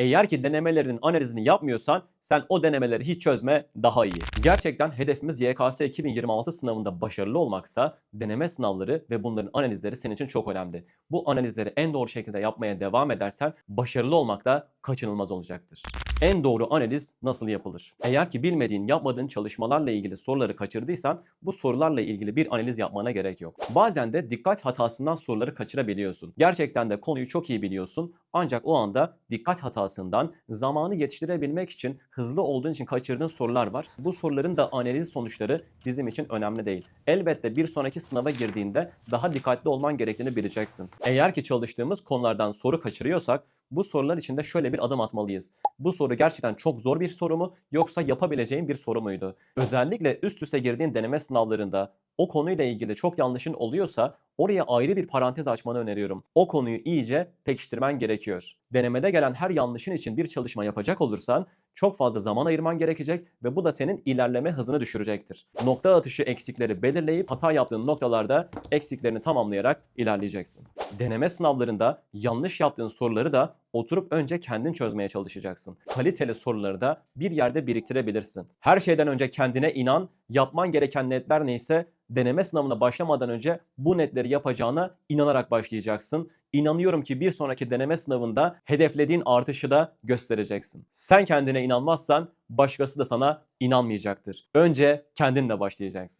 Eğer ki denemelerinin analizini yapmıyorsan sen o denemeleri hiç çözme daha iyi. Gerçekten hedefimiz YKS 2026 sınavında başarılı olmaksa deneme sınavları ve bunların analizleri senin için çok önemli. Bu analizleri en doğru şekilde yapmaya devam edersen başarılı olmak da kaçınılmaz olacaktır. En doğru analiz nasıl yapılır? Eğer ki bilmediğin, yapmadığın çalışmalarla ilgili soruları kaçırdıysan bu sorularla ilgili bir analiz yapmana gerek yok. Bazen de dikkat hatasından soruları kaçırabiliyorsun. Gerçekten de konuyu çok iyi biliyorsun ancak o anda dikkat hatasından zamanı yetiştirebilmek için hızlı olduğun için kaçırdığın sorular var. Bu soruların da analiz sonuçları bizim için önemli değil. Elbette bir sonraki sınava girdiğinde daha dikkatli olman gerektiğini bileceksin. Eğer ki çalıştığımız konulardan soru kaçırıyorsak bu sorular için de şöyle bir adım atmalıyız. Bu soru gerçekten çok zor bir soru mu yoksa yapabileceğin bir soru muydu? Özellikle üst üste girdiğin deneme sınavlarında o konuyla ilgili çok yanlışın oluyorsa oraya ayrı bir parantez açmanı öneriyorum. O konuyu iyice pekiştirmen gerekiyor. Denemede gelen her yanlışın için bir çalışma yapacak olursan çok fazla zaman ayırman gerekecek ve bu da senin ilerleme hızını düşürecektir. Nokta atışı eksikleri belirleyip hata yaptığın noktalarda eksiklerini tamamlayarak ilerleyeceksin. Deneme sınavlarında yanlış yaptığın soruları da oturup önce kendin çözmeye çalışacaksın. Kaliteli soruları da bir yerde biriktirebilirsin. Her şeyden önce kendine inan, yapman gereken netler neyse deneme sınavına başlamadan önce bu netleri yapacağına inanarak başlayacaksın. İnanıyorum ki bir sonraki deneme sınavında hedeflediğin artışı da göstereceksin. Sen kendine inanmazsan başkası da sana inanmayacaktır. Önce kendinle başlayacaksın.